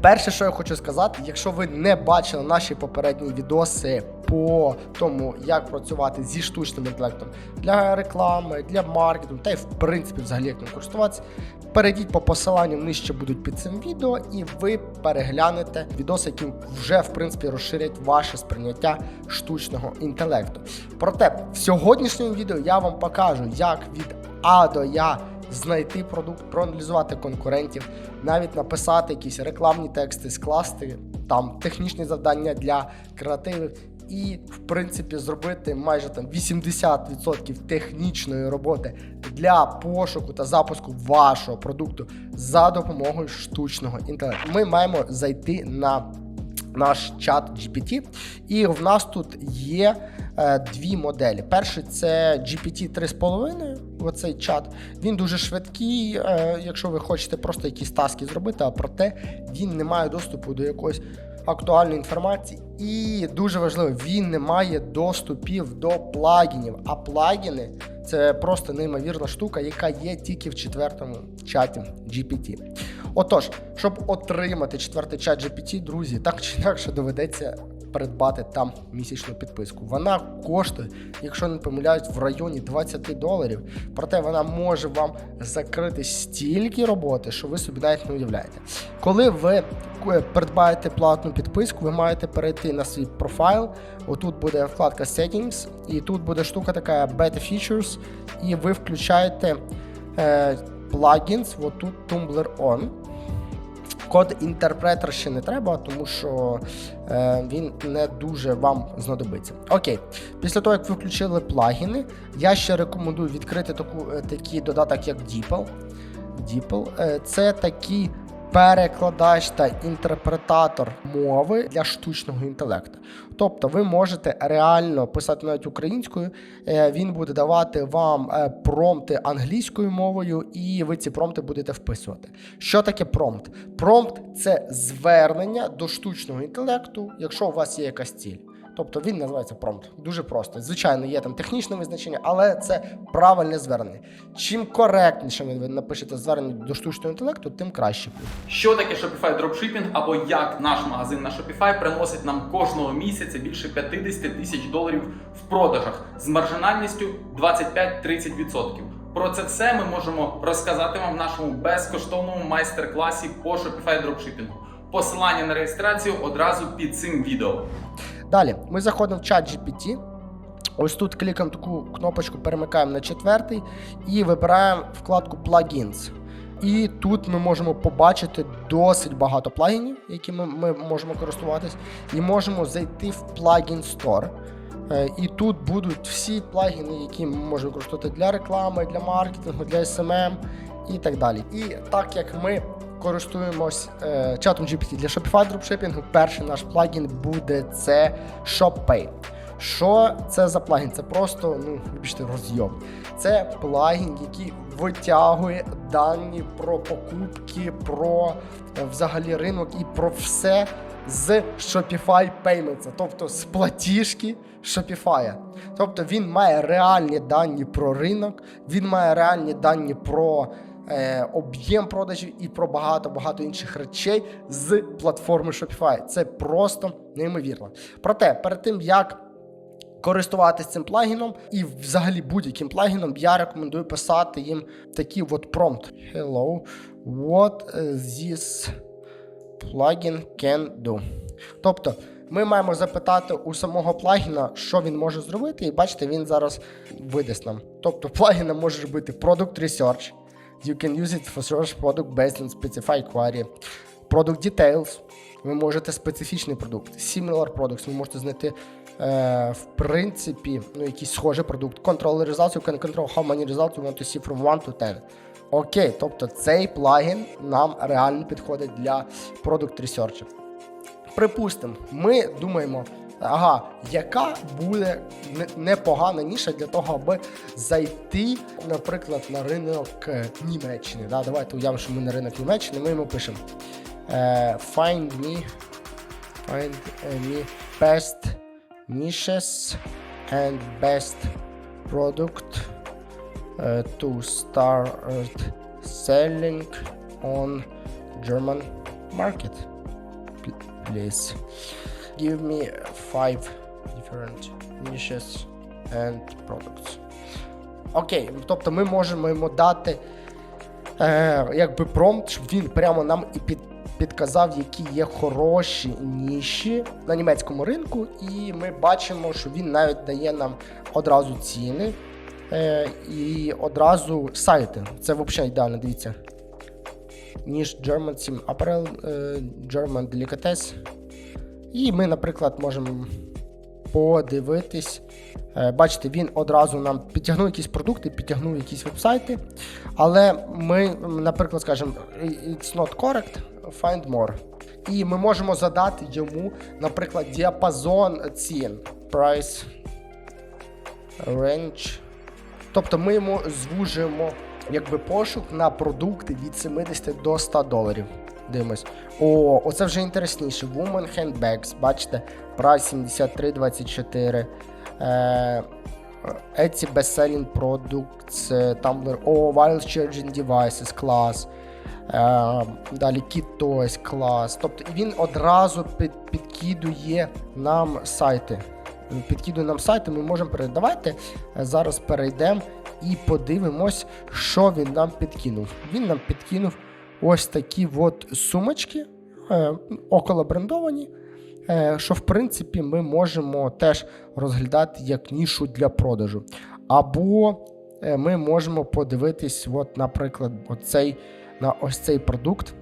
Перше, що я хочу сказати, якщо ви не бачили наші попередні відоси по тому, як працювати зі штучним інтелектом для реклами, для маркетингу, та й в принципі взагалі як ним користуватися, перейдіть по посиланню нижче будуть під цим відео, і ви переглянете відоси, які вже в принципі розширять ваше сприйняття штучного інтелекту. Проте в сьогоднішньому відео я вам покажу, як від А до Я знайти продукт, проаналізувати конкурентів, навіть написати якісь рекламні тексти, скласти там технічні завдання для креативів. І, в принципі, зробити майже там 80% технічної роботи для пошуку та запуску вашого продукту за допомогою штучного інтелекту. Ми маємо зайти на наш чат GPT, і в нас тут є е, дві моделі. Перший це GPT 3,5, оцей чат. Він дуже швидкий, е, якщо ви хочете просто якісь таски зробити, а проте він не має доступу до якоїсь актуальної інформації. І дуже важливо, він не має доступів до плагінів. А плагіни це просто неймовірна штука, яка є тільки в четвертому чаті GPT. Отож, щоб отримати четвертий чат GPT, друзі, так чи інакше доведеться придбати там місячну підписку. Вона коштує, якщо не помиляюсь, в районі 20 доларів. Проте вона може вам закрити стільки роботи, що ви собі навіть не уявляєте. Коли ви е, придбаєте платну підписку, ви маєте перейти на свій профайл. Отут буде вкладка Settings, і тут буде штука така Beta Features, і ви включаєте е, плагінс, отут Tumblr On. Код інтерпретер ще не треба, тому що е, він не дуже вам знадобиться. Окей, після того, як ви включили плагіни, я ще рекомендую відкрити таку, е, такий додаток, як DeepL. DeepL е, це такий перекладач та інтерпретатор мови для штучного інтелекту. Тобто ви можете реально писати навіть українською, е, він буде давати вам е, промпти англійською мовою, і ви ці промпти будете вписувати. Що таке промпт? Промпт це звернення до штучного інтелекту, якщо у вас є якась ціль. Тобто він називається промпт. Дуже просто. Звичайно, є там технічне визначення, але це правильне звернення. Чим коректніше ви напишете звернення до штучного інтелекту, тим краще буде. Що таке Shopify Dropshipping або як наш магазин на Shopify приносить нам кожного місяця більше 50 тисяч доларів в продажах з маржинальністю 25-30%. Про це все ми можемо розказати вам в нашому безкоштовному майстер-класі по Shopify Dropshipping. Посилання на реєстрацію одразу під цим відео. Далі ми заходимо в чат GPT. Ось тут клікаємо таку кнопочку, перемикаємо на четвертий і вибираємо вкладку Plugins. І тут ми можемо побачити досить багато плагінів, які ми, можемо користуватись, і можемо зайти в Plugin Store. Е, І тут будуть всі плагіни, які ми можемо використовувати для реклами, для маркетингу, для SMM і так далі. І так як ми користуємось е, чатом GPT для Shopify дропшипінгу, перший наш плагін буде це ShopPay. Що це за плагін? Це просто, ну, вибачте, розйом. Це плагін, який витягує дані про покупки, про е, взагалі ринок і про все з Shopify Payments, тобто з платіжки Shopify. Тобто він має реальні дані про ринок, він має реальні дані про об'єм продажів і про багато-багато інших речей з платформи Shopify. Це просто неймовірно. Проте, перед тим як користуватись цим плагіном і взагалі будь-яким плагіном, я рекомендую писати їм такий от промпт. Hello, what this plugin can do. Тобто, ми маємо запитати у самого плагіна, що він може зробити, і бачите, він зараз видасть нам. Тобто, плагіна може робити Product Research. You can use it for search product based on specified query. Product Details. Ви можете специфічний продукт. Similar products. Ви можете знайти, е, в принципі, ну, якийсь схожий продукт. Control results. You can control how many results you want to see from 1 to 10. Окей, тобто цей плагін нам реально підходить для Product Research. Припустимо, ми думаємо, ага, яка буде непогана ніша для того, аби зайти, наприклад, на ринок е, Німеччини. Да? Давайте уявимо, що ми на ринок Німеччини, ми йому пишемо е, find me, find me best niches and best product е, to start selling on German market. please give me five different niches and products. Окей, тобто ми можемо йому дати е, якби промпт, щоб він прямо нам і під, підказав, які є хороші ніші на німецькому ринку, і ми бачимо, що він навіть дає нам одразу ціни е, і одразу сайти. Це взагалі ідеально, дивіться. Ніж German Sim Apparel, е, German Delicatessen. І ми, наприклад, можемо подивитись. Е, Бачите, він одразу нам підтягнув якісь продукти, підтягнув якісь вебсайти. Але ми, наприклад, скажемо, it's not correct, find more. І ми можемо задати йому, наприклад, діапазон цін. Price range. Тобто ми йому звужуємо якби пошук на продукти від 70 до 100 доларів. Дивимось. О, оце вже інтересніше. Woman Handbags, бачите, прайс 73,24. Е, Etsy Bestselling Products, е, Tumblr, о, Wireless Charging Devices, клас. Е, далі Kit Toys, клас. Тобто він одразу під, підкидує нам сайти. Підкидує нам сайти, ми можемо перейти. Давайте е, зараз перейдемо і подивимось, що він нам підкинув. Він нам підкинув ось такі от сумочки, е, около е, що в принципі ми можемо теж розглядати як нішу для продажу. Або е, ми можемо подивитись, от, наприклад, оцей, на ось цей продукт.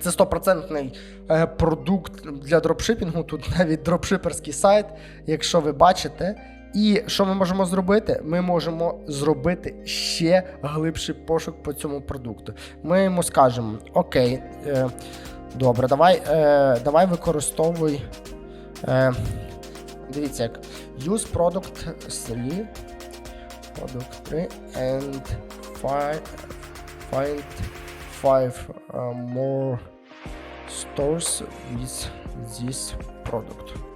Це стопроцентний продукт для дропшипінгу. Тут навіть дропшиперський сайт, якщо ви бачите. І що ми можемо зробити? Ми можемо зробити ще глибший пошук по цьому продукту. Ми йому скажемо: Окей, е, добре, давай, е, давай використовуй. Е, дивіться, як use product 3. Product 3 and find, find five uh, more stores with this product.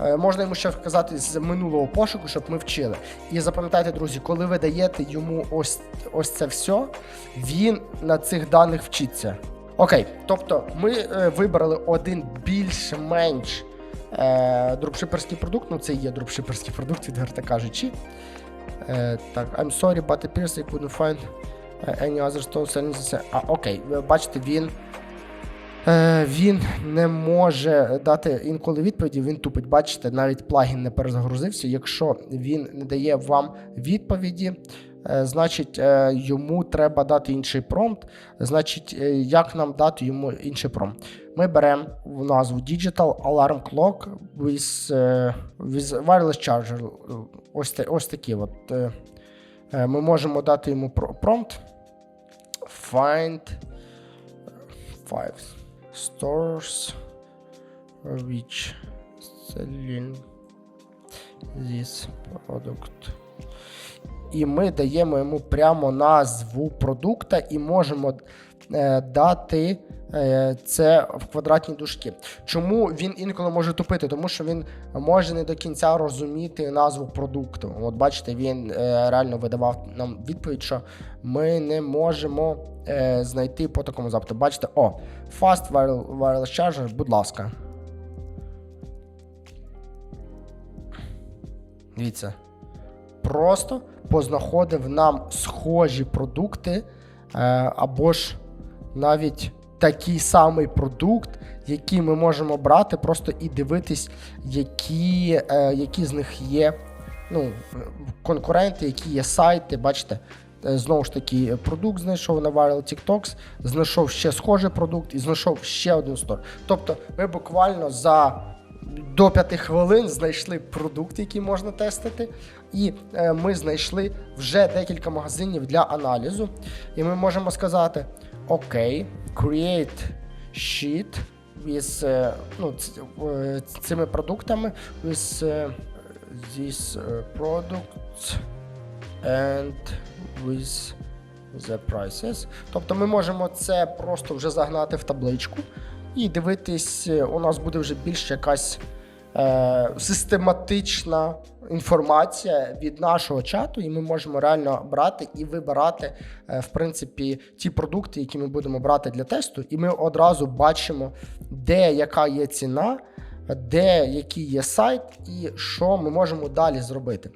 Е, Можна йому ще вказати з минулого пошуку, щоб ми вчили. І запам'ятайте, друзі, коли ви даєте йому ось, ось це все, він на цих даних вчиться. Окей, тобто ми е, вибрали один більш-менш е, дропшиперський продукт. Ну, це і є дропшиперський продукт, відверто кажучи. Е, так, I'm sorry, but appears I couldn't find е, any other store selling this. А, окей, ви бачите, він. Е, він не може дати інколи відповіді, він тупить. Бачите, навіть плагін не перезагрузився. Якщо він не дає вам відповіді, е, значить е, йому треба дати інший промпт. Значить, як нам дати йому інший промпт? Ми беремо в назву Digital Alarm Clock with, with Wireless Charger. Ось, ось такі. От, ми можемо дати йому промпт. Find five stores which selling this product. І ми даємо йому прямо назву продукта і можемо дати е, це в квадратні дужки. Чому він інколи може тупити? Тому що він може не до кінця розуміти назву продукту. От бачите, він е, реально видавав нам відповідь, що ми не можемо е, знайти по такому запиту. Бачите, о, Fast Wireless Charger, будь ласка. Дивіться. Просто познаходив нам схожі продукти, е, або ж навіть такий самий продукт, який ми можемо брати, просто і дивитись, які, е, які з них є ну, конкуренти, які є сайти. Бачите, Е, знову ж таки, продукт знайшов на Viral TikToks, знайшов ще схожий продукт і знайшов ще один стор. Тобто, ми буквально за до 5 хвилин знайшли продукт, який можна тестити, і е, ми знайшли вже декілька магазинів для аналізу. І ми можемо сказати: окей, create sheet with, е, ну, е, цими продуктами with е, these products and with the prices. Тобто ми можемо це просто вже загнати в табличку і дивитись, у нас буде вже більш якась систематична інформація від нашого чату, і ми можемо реально брати і вибирати, е, в принципі, ті продукти, які ми будемо брати для тесту, і ми одразу бачимо, де яка є ціна, де який є сайт, і що ми можемо далі зробити.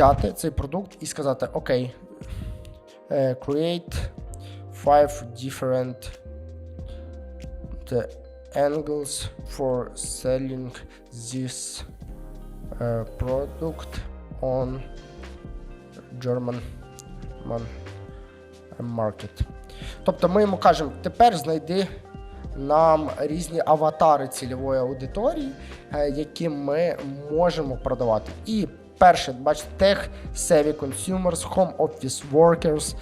Взяти цей продукт і сказати: Окей, е, create five different angles for selling this uh, product on German market. Тобто ми йому кажемо, тепер знайди нам різні аватари цільової аудиторії, е, які ми можемо продавати. І перше, бачите, Tech Savvy Consumers, Home Office Workers,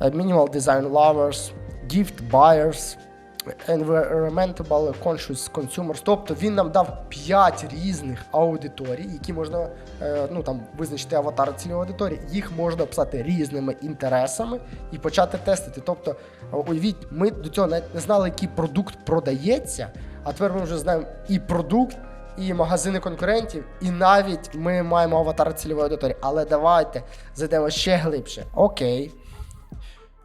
е, Minimal Design Lovers, Gift Buyers, Environmental Conscious Consumers. Тобто він нам дав 5 різних аудиторій, які можна е, ну, там, визначити аватар цільової аудиторії. Їх можна описати різними інтересами і почати тестити. Тобто, уявіть, ми до цього не знали, який продукт продається, а тепер ми вже знаємо і продукт. І магазини конкурентів, і навіть ми маємо аватар цільової аудиторії. Але давайте зайдемо ще глибше. Окей.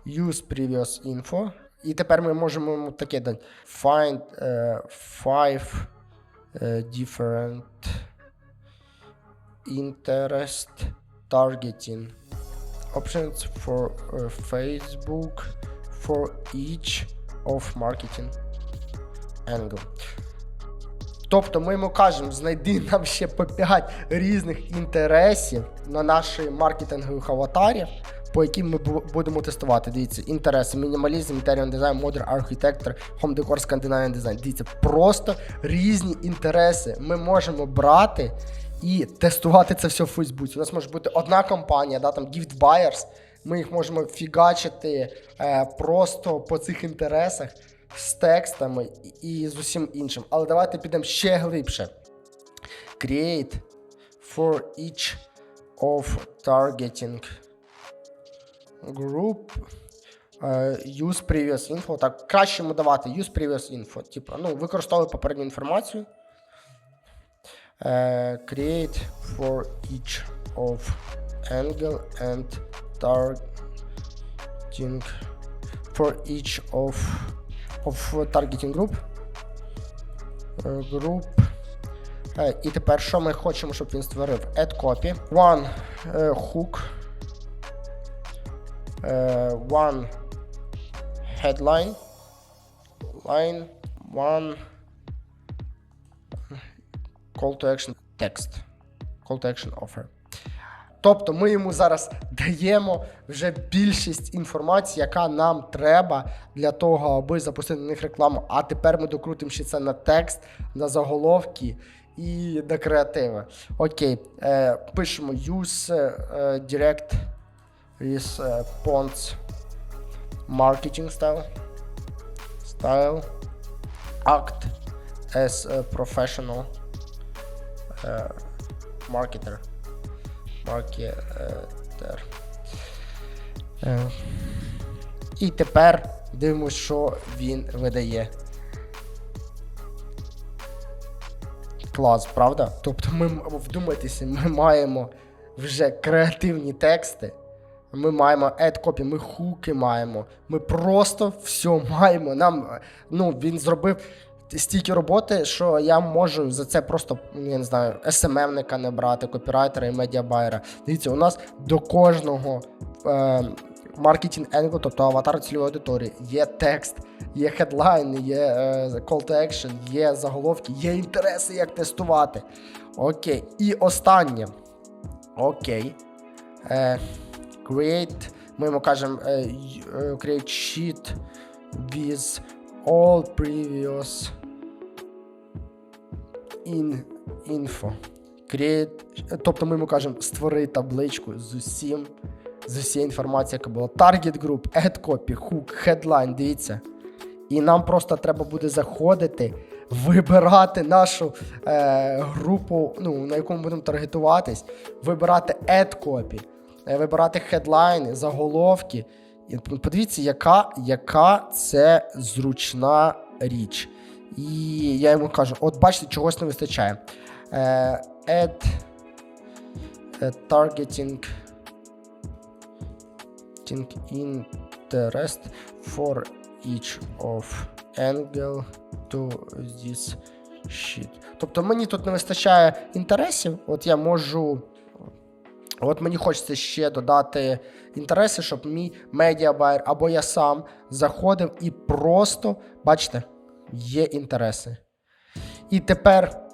Use previous info. І тепер ми можемо таке дати. Find е, five е, different interest targeting options for е, Facebook for each of marketing angle. Тобто ми йому кажемо, знайди нам ще по 5 різних інтересів на наші маркетингових аватарів, по яким ми будемо тестувати. Дивіться, інтереси, мінімалізм, інтеріор дизайн, модер, архітектор, хом-декор, скандинавський дизайн. Дивіться, просто різні інтереси ми можемо брати і тестувати це все в Фейсбуці. У нас може бути одна компанія, да, там Gift Buyers, ми їх можемо фігачити е, просто по цих інтересах з текстами і, з усім іншим. Але давайте підемо ще глибше. Create for each of targeting group. е, Use previous info. Так, краще йому давати use previous info. Типу, ну, використовуй попередню інформацію. Е, create for each of angle and targeting for each of of targeting group. Е, Group. Е, І тепер що ми хочемо, щоб він створив? Add copy. One е, hook. Е, One headline. Line. One call to action text. Call to action offer. Тобто ми йому зараз даємо вже більшість інформації, яка нам треба для того, аби запустити на них рекламу. А тепер ми докрутимо ще це на текст, на заголовки і на креативи. Окей, е, пишемо use е, direct response marketing style. Style. Act as a professional е, marketer. Маркетер. Е, І тепер дивимося, що він видає. Клас, правда? Тобто ми вдумайтеся, ми маємо вже креативні тексти. Ми маємо add copy, ми хуки маємо. Ми просто все маємо. Нам, е, ну, він зробив стільки роботи, що я можу за це просто, я не знаю, СММника не брати, копірайтера і медіабайера. Дивіться, у нас до кожного е, маркетинг енглу, тобто аватар цільової аудиторії, є текст, є хедлайн, є е, call to action, є заголовки, є інтереси, як тестувати. Окей. І останнє. Окей. Е, create. Ми йому кажемо е, е, create sheet with all previous in info. Create, тобто ми йому кажемо створи табличку з усім, з усією інформацією, яка була. Target group, add copy, hook, headline, дивіться. І нам просто треба буде заходити, вибирати нашу е, групу, ну, на яку ми будемо таргетуватись, вибирати add copy, е, вибирати хедлайни, заголовки подивіться, яка, яка це зручна річ. І я йому кажу: от бачите, чогось не вистачає. Е, add е, targeting interest for each of angle to this sheet. Тобто мені тут не вистачає інтересів. От я можу. От мені хочеться ще додати інтереси, щоб мій медіабайер або я сам заходив і просто, бачите, є інтереси. І тепер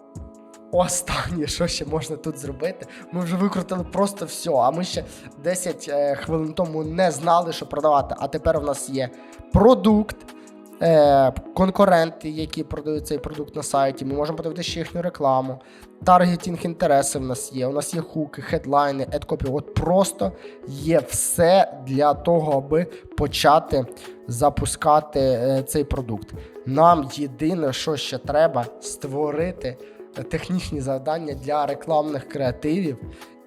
останнє, що ще можна тут зробити. Ми вже викрутили просто все. А ми ще 10 е, хвилин тому не знали, що продавати. А тепер у нас є продукт, е, конкуренти, які продають цей продукт на сайті. Ми можемо подивитися ще їхню рекламу. Таргетінг інтереси в нас є. У нас є хуки, хедлайни, едкопі. От просто є все для того, аби почати запускати е, цей продукт. Нам єдине, що ще треба, створити технічні завдання для рекламних креативів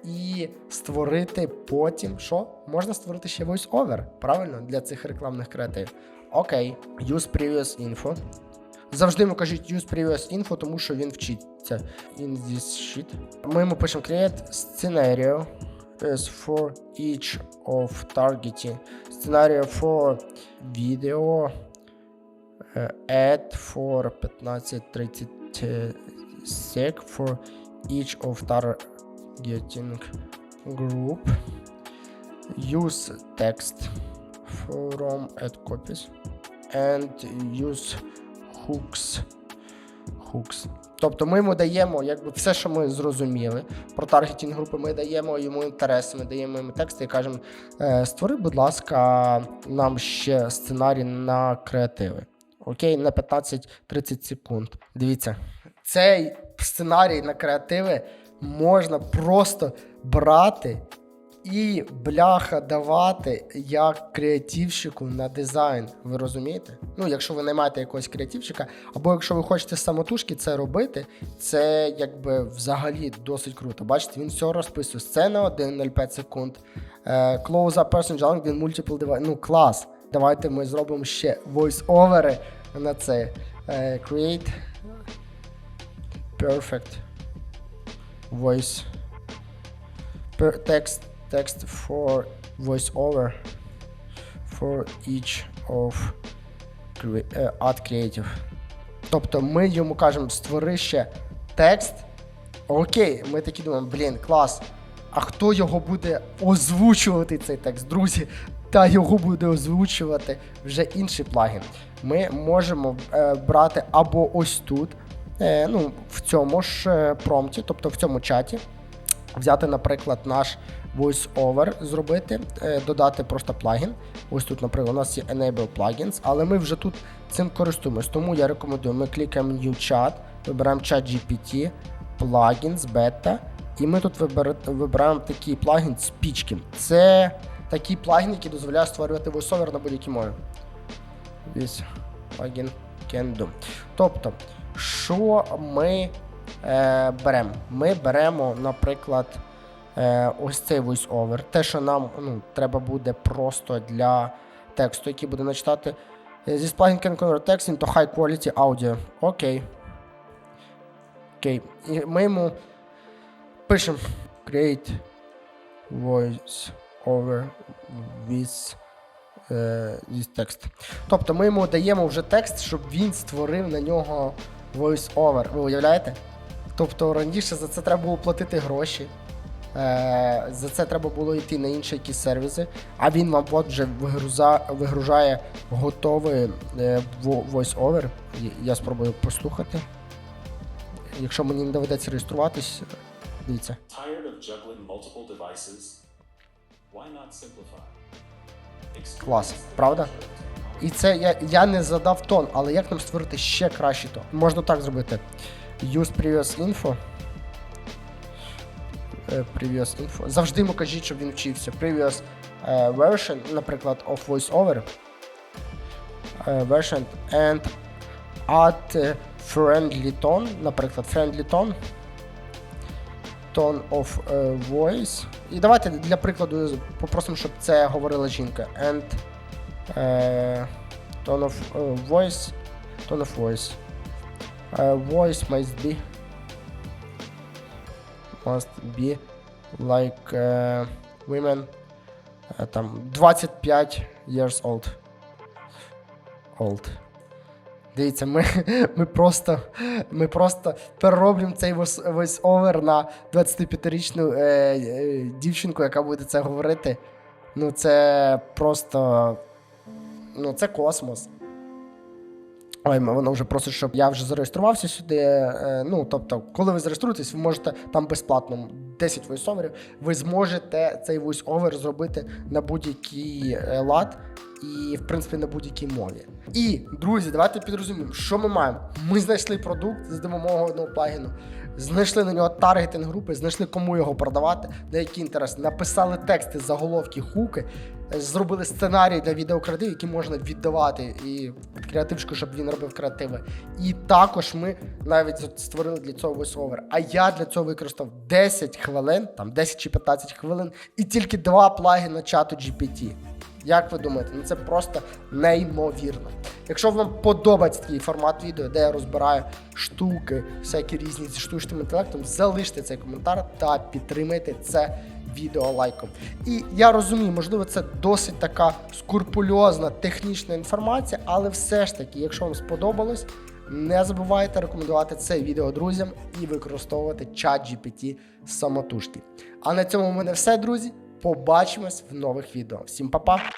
і створити потім, що можна створити ще voice-over, правильно, для цих рекламних креативів. Окей, use previous info. Завжди йому кажіть use previous info, тому що він вчиться. In this sheet. Ми йому пишемо create scenario is for each of targeting. Scenario for video. е, Ad for 15-30 sec for each of targeting group. Use text From add copies and use hooks. hooks. Тобто ми йому даємо якби все, що ми зрозуміли про таргетінг групи, ми даємо йому інтереси, ми даємо йому тексти і кажемо: «Е, створи, будь ласка, нам ще сценарій на креативи. Окей, на 15-30 секунд. Дивіться, цей сценарій на креативи можна просто брати і бляха давати як креативщику на дизайн. Ви розумієте? Ну, якщо ви не маєте якогось креативщика, або якщо ви хочете самотужки це робити, це якби взагалі досить круто. Бачите, він все розписує. Сцена 1.05 секунд. Е, Close up person jumping, він multiple device. Ну, клас. Давайте ми зробимо ще voice-овери на це. Е, Create perfect voice per text text for voice over for each of е, creative. Тобто ми йому кажемо створи ще текст. Окей, ми такі думаємо, блін, клас. А хто його буде озвучувати цей текст, друзі? Та його буде озвучувати вже інший плагін. Ми можемо е, брати або ось тут, е, ну, в цьому ж е, промпті, тобто в цьому чаті, взяти, наприклад, наш voice-over, зробити, е, додати просто плагін. Ось тут, наприклад, у нас є Enable Plugins, але ми вже тут цим користуємось. Тому я рекомендую, ми клікаємо New Chat, вибираємо чат GPT, Plugins, Beta, і ми тут вибираємо такий плагін Speechkin. Це такий плагін, який дозволяє створювати voice-over на будь-якій мові. This plugin can. Тобто, що ми е, беремо? Ми беремо, наприклад, ось цей voice-over. Те, що нам ну, треба буде просто для тексту, який буде начитати. This plugin can convert text into high quality audio. Окей. Окей. І ми йому пишемо create voice over with е, with text. Тобто ми йому даємо вже текст, щоб він створив на нього voice-over. Ви уявляєте? Тобто раніше за це треба було платити гроші. Е, за це треба було йти на інші якісь сервіси, а він вам от вже вигруза, вигружає готовий е, voice-over. Я- спробую послухати. Якщо мені не доведеться реєструватись, дивіться. Клас, правда? І це я, я не задав тон, але як нам створити ще кращий тон? Можна так зробити. Use previous info. Е, Previous info. Завжди йому кажіть, щоб він вчився. Previous е, version, наприклад, of voiceover. Е, Version and add е, friendly tone, наприклад, friendly tone. Tone of е, voice. І давайте для прикладу попросимо, щоб це говорила жінка. And Е, tone of е, voice. Tone of voice. Е, voice must be. Must be like е, women. е, там 25 years old. Old. Дивіться, ми, ми просто ми просто перероблюємо цей войс овер на 25-річну е, е, дівчинку, яка буде це говорити. Ну, це просто. Ну, це космос. Ой, воно вже просить, щоб я вже зареєструвався сюди. Е, ну, тобто, коли ви зареєструєтесь, ви можете там безплатно 10 войсоверів, ви зможете цей войсовер зробити на будь-який е, лад і, в принципі, на будь-якій мові. І, друзі, давайте підрозуміємо, що ми маємо. Ми знайшли продукт з демомовного плагіну, знайшли на нього таргетинг групи, знайшли кому його продавати, на який інтерес, написали тексти, заголовки, хуки, зробили сценарій для відеокреативів, які можна віддавати і креатившку, щоб він робив креативи. І також ми навіть створили для цього voiceover. А я для цього використав 10 хвилин, там 10 чи 15 хвилин, і тільки два плагіни чату GPT. Як ви думаєте, ну це просто неймовірно. Якщо вам подобається такий формат відео, де я розбираю штуки, всякі різні зі штучним інтелектом, залиште цей коментар та підтримайте це відео лайком. І я розумію, можливо, це досить така скурпульозна технічна інформація, але все ж таки, якщо вам сподобалось, не забувайте рекомендувати це відео друзям і використовувати чат GPT самотужки. А на цьому в мене все, друзі. Побачимось в нових відео. Всім па-па!